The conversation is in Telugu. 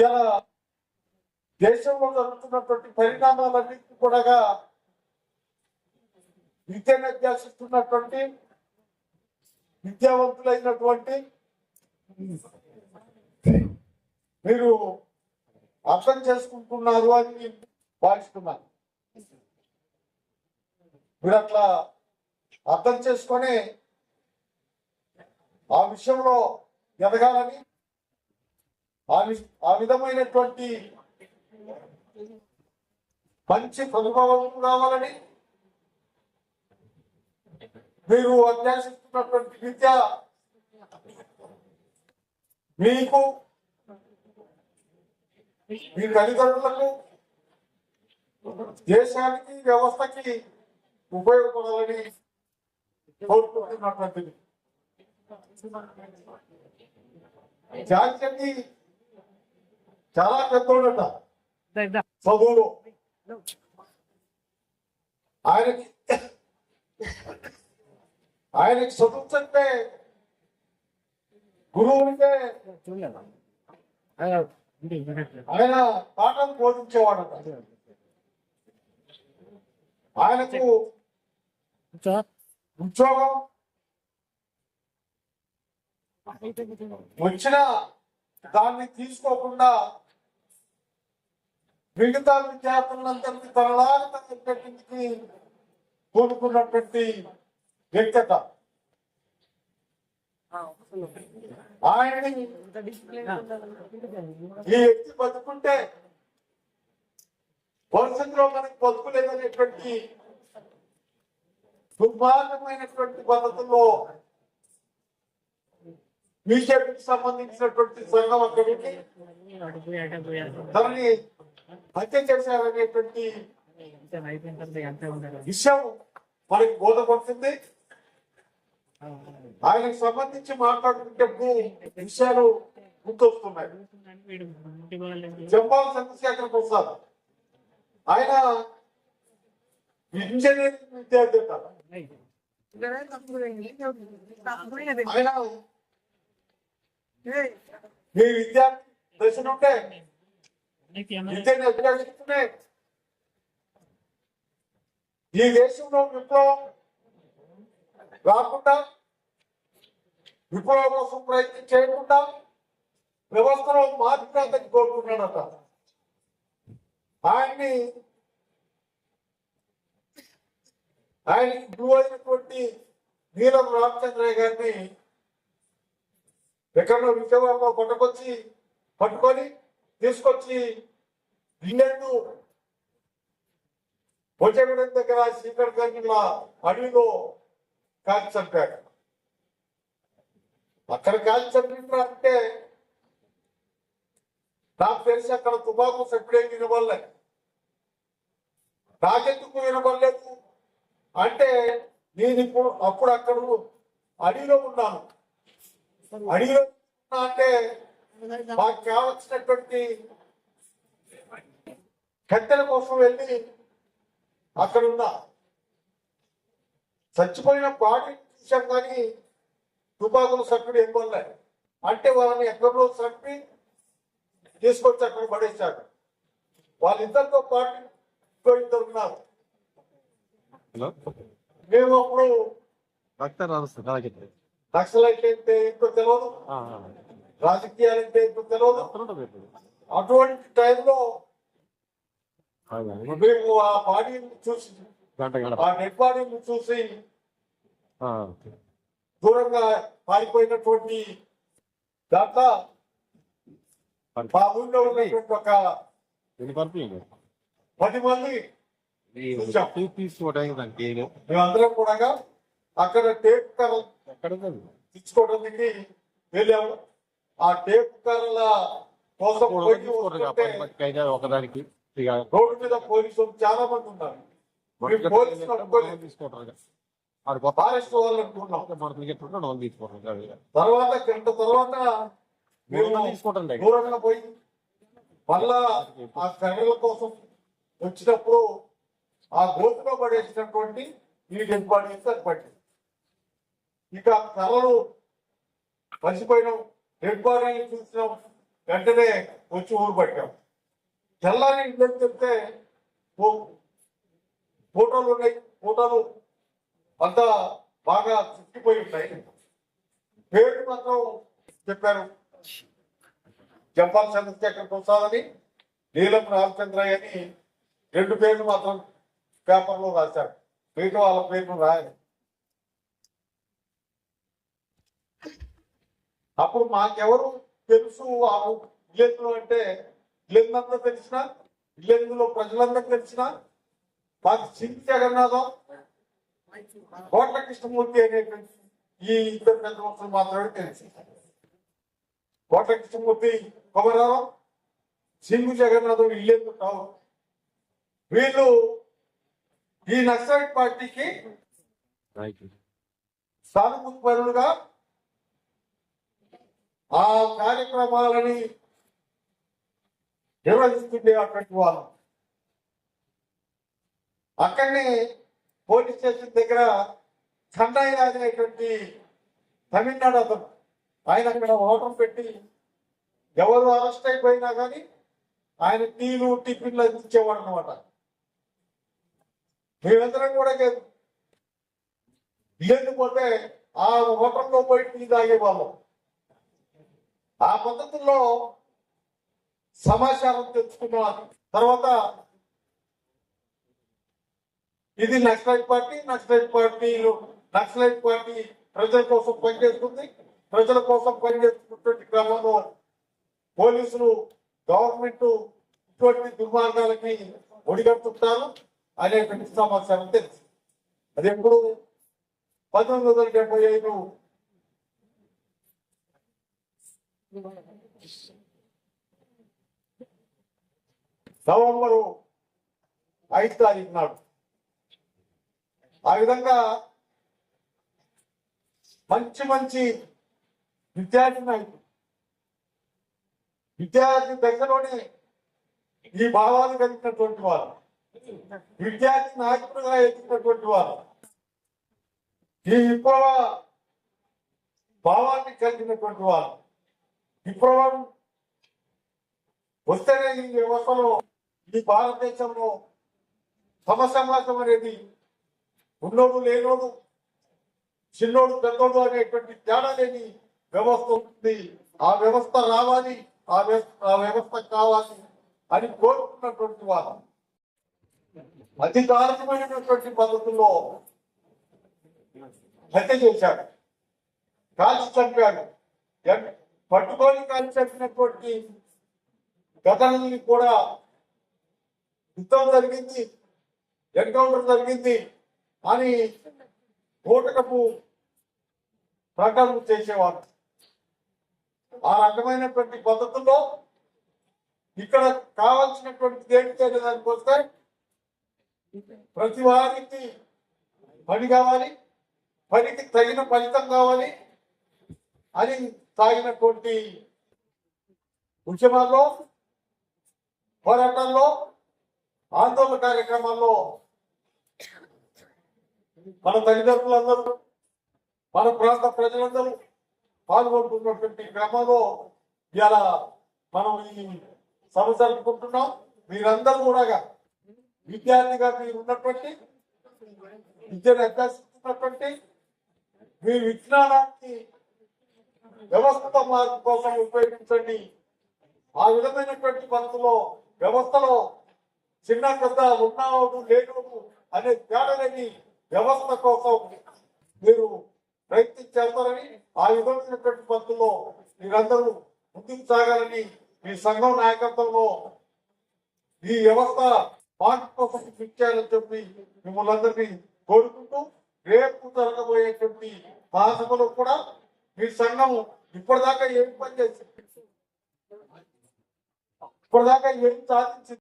ఇలా దేశంలో జరుగుతున్నటువంటి పరిణామాలన్నింటినీ కూడా విద్యను అభ్యాసిస్తున్నటువంటి విద్యావంతులైనటువంటి మీరు అర్థం చేసుకుంటున్నారు అని నేను భావిస్తున్నాను. మీరు అట్లా అర్థం చేసుకొని ఆ విషయంలో ఎదగాలని ఆ విధమైనటువంటి మంచి ప్రభావం కావాలని మీరు అభ్యాసిస్తున్నటువంటి విద్య మీకు మీ తల్లిదండ్రులకు దేశానికి వ్యవస్థకి ఉపయోగపడాలని కోరుకుంటున్నటువంటిది. జాతీయ చాలా పెద్దోడట. చదువులో ఆయనకి ఆయనకి చదువు చెప్తే గురువునికే ఆయన పాఠం బోధించేవాడట. ఆయనకు ఉద్యోగం వచ్చిన దాన్ని తీసుకోకుండా మిగతా విద్యార్థులందరికీ తనలాగా తనకి కోరుకున్నటువంటి వ్యక్తత. ఆయన్ని ఈ వ్యక్తి బతుకుంటే భవిష్యత్తులో మనకి బతుకులేదనేటువంటి దుర్మార్గమైనటువంటి పద్ధతుల్లో బీజేపీకి సంబంధించినటువంటి సంఘం అక్కడికి తనని హత్య చేశారనేటువంటి విషయం మనకి బోధపడుతుంది. ఆయనకు సంబంధించి మాట్లాడుతుంటే విషయాలు గుర్తొస్తున్నాయి. జంపాల చంద్రశేఖర్ ప్రసాద్ ఆయన ఇంజనీరింగ్ విద్యార్థి. ఆయన మీ విద్యార్థి దశ అభ్యసిస్తూనే ఈ దేశంలో విప్లవం రాకుండా విప్లవం కోసం ప్రయత్నం చేయకుండా వ్యవస్థలో మార్పు రాదని కోరుకున్నాడట ఆయన్ని ఆయనకి గురువు అయినటువంటి నీలం రామచంద్రయ్య గారిని ఎక్కడో విజయవాడలో పట్టుకొచ్చి పట్టుకొని తీసుకొచ్చి ఇంగ్లాండ్ వచ్చేగూడెం దగ్గర శ్రీకర్ గంగిల అడవిలో కాల్చి చంపాడు అక్కడ కాల్చి చంపిన అంటే నాకు తెలిసి అక్కడ తుపాకు సప్పుడే వినవల్లే నాకెందుకు వినబడలేదు? అంటే నేను ఇప్పుడు అప్పుడు అక్కడ అడవిలో ఉన్నాను. అడవిలో ఉన్నా అంటే మాకు కావలసినటువంటి కత్తెల కోసం వెళ్ళి అక్కడ ఉన్నా చచ్చిపోయిన బాడీ చూసాం కానీ తుపాకులు ఏం వల్లే? అంటే వాళ్ళని ఎక్కడో చంపి తీసుకొచ్చి అక్కడ పడేశాడు వాళ్ళిద్దరితో పాటు ఇంకో ఇద్దరు ఉన్నారు. మేము అప్పుడు నక్సలైట్ ఏంటో తెలియదు రాజకీయాలు అంటే ఏంటో తెలియదు అటువంటి టైంలో మేము ఆ బాడీని చూసి ఆ డెడ్ బాడీని చూసి ఆ, దూరంగా పారిపోయినటువంటి దాంట్లో పరి- మా ఊళ్ళో ఉన్నటువంటి ఒక పది మంది. మేమందరం కూడా అక్కడ ఉందండి? తెచ్చుకోవడానికి వెళ్ళాము. ఆ టేప్ కర్రల కోసం ఒకదానికి రోడ్డు మీద పోలీసులు చాలా మంది ఉన్నారు. ఫారెస్ట్ వాళ్ళు అనుకున్నాం. తర్వాత గంట తర్వాత దూరంగా పోయి మళ్ళా ఆ కర్రల కోసం వచ్చినప్పుడు ఆ గోతులో పడేసినటువంటి ఈ డెడ్ బాడీ పట్టింది ఇక కర్రలు మర్చిపోయినాం. డెడ్ బాడీని చూసినాం. వెంటనే వచ్చి ఊరు పట్టాం. తెల్లారి ఇల్లు చెప్తే ఫోటోలు ఉన్నాయి. ఫోటోలు అంతా బాగా చుట్టిపోయి ఉన్నాయి. పేరు మాత్రం చెప్పారు. జంపాల్ చంద్రశేఖర్ ప్రసాద్ అని నీలం రామచంద్రయ్య అని రెండు పేర్లు మాత్రం పేపర్లో రాశారు. మిగతా వాళ్ళ పేర్లు రాయాలి అప్పుడు మాకెవరు తెలుసు ఆ ఇల్లెందులో అంటే ఇల్లెందంతా తెలిసిన ఇల్లెందులో ప్రజలందరూ తెలిసిన మాకు సింగ్ జగన్నాథం కోట్ల కృష్ణమూర్తి అనేటువంటి ఈ ఇద్దరు పెద్ద మనుషులు మాత్రమే తెలుసు. కోట్ల కృష్ణమూర్తి కొమరారం సింగు జగన్నాథం ఇల్లెందు వీళ్ళు ఈ నక్సలైట్ పార్టీకి రైట్ సానుభూతి పరులుగా ఆ కార్యక్రమాలని నిర్వహిస్తుండే అటువంటి వాళ్ళు. అక్కడనే పోలీస్ స్టేషన్ దగ్గర చండాయి అనేటువంటి తమిళనాడు అతను. ఆయన అక్కడ ఓటం పెట్టి ఎవరు అరెస్ట్ అయిపోయినా కానీ ఆయన టీలు టిఫిన్లు అందించేవాడు అనమాట మేమందరం కూడా ఇల్లు పోతే ఆ హోటల్లో పోయి టీ తాగేవాళ్ళం. ఆ పద్ధతుల్లో సమాచారం తెచ్చుకున్నాం తర్వాత ఇది నక్సలైట్ పార్టీ నక్సలైట్ పార్టీలు నక్సలైట్ పార్టీ ప్రజల కోసం పనిచేస్తుంది. ప్రజల కోసం పనిచేస్తున్నటువంటి క్రమంలో పోలీసులు గవర్నమెంట్ ఇటువంటి దుర్మార్గాలకి ఒడిగడుతుంటారు అనేటువంటి సమాచారం తెలుసు. అది ఎప్పుడు? పంతొమ్మిది వందల డెబ్బై ఐదు నవంబరు ఐదు తారీఖు నాడు. ఆ విధంగా మంచి మంచి విద్యార్థి నాయకులు విద్యార్థి దగ్గరలోనే ఈ భావాలు కలిగినటువంటి వారు విద్యార్థి నాయకులుగా ఎదిగినటువంటి వారు ఈ విప్లవ భావాన్ని కలిగినటువంటి వారు. విప్లవం వస్తేనే ఈ వ్యవస్థలో ఈ భారతదేశంలో సమసమాజం అనేది ఉన్నోడు లేనోడు చిన్నోడు పెద్దోడు అనేటువంటి తేడా లేని వ్యవస్థ ఉంటుంది ఆ వ్యవస్థ రావాలి ఆ వ్యవస్థ ఆ వ్యవస్థ కావాలి అని కోరుకున్నటువంటి వారు. అతి పద్ధతుల్లో హత్య చేశాడు. కాల్చి చంపాడు. పట్టుకొని కాల్చి చంపినటువంటి ఘటనల్ని కూడా యుద్ధం జరిగింది ఎన్కౌంటర్ జరిగింది అని ఓటకపు ప్రకటన చేసేవారు. ఆ రకమైనటువంటి పద్ధతుల్లో ఇక్కడ కావాల్సినటువంటి దేనికి దానికి వస్తే ప్రతి వారికి పని కావాలి పనికి తగిన ఫలితం కావాలి అని సాగినటువంటి ఉద్యమాల్లో పోరాటాల్లో ఆందోళన కార్యక్రమాల్లో మన తల్లిదండ్రులందరూ మన ప్రాంత ప్రజలందరూ పాల్గొంటున్నటువంటి క్రమంలో ఇలా మనం ఈ సభ జరుపుకుంటున్నాం మీరందరూ కూడా విద్యార్థిగా మీరు ఉన్నటువంటి విద్యను అభ్యసిస్తున్నటువంటి మీ విజ్ఞానానికి వ్యవస్థ మార్పు కోసం ఉపయోగించండి. ఆ విధమైనటువంటి పద్ధతిలో వ్యవస్థలో చిన్న పెద్ద ఉన్నావు లేడు అనే తేడాలని వ్యవస్థ కోసం మీరు ప్రయత్నించేస్తారని ఆ విధమైనటువంటి పద్ధతిలో మీరందరూ ముందుకు సాగాలని మీ సంఘం నాయకత్వంలో ఈ వ్యవస్థ మార్పు కోసం ఫిట్ చేయాలని చెప్పి మిమ్మల్ని అందరినీ కోరుకుంటూ రేపు జరగబోయేటువంటి మహాసభలో కూడా మీ సంఘము ఇప్పటిదాకా ఏం పని చేసింది? ఇప్పటిదాకా ఏం సాధించింది?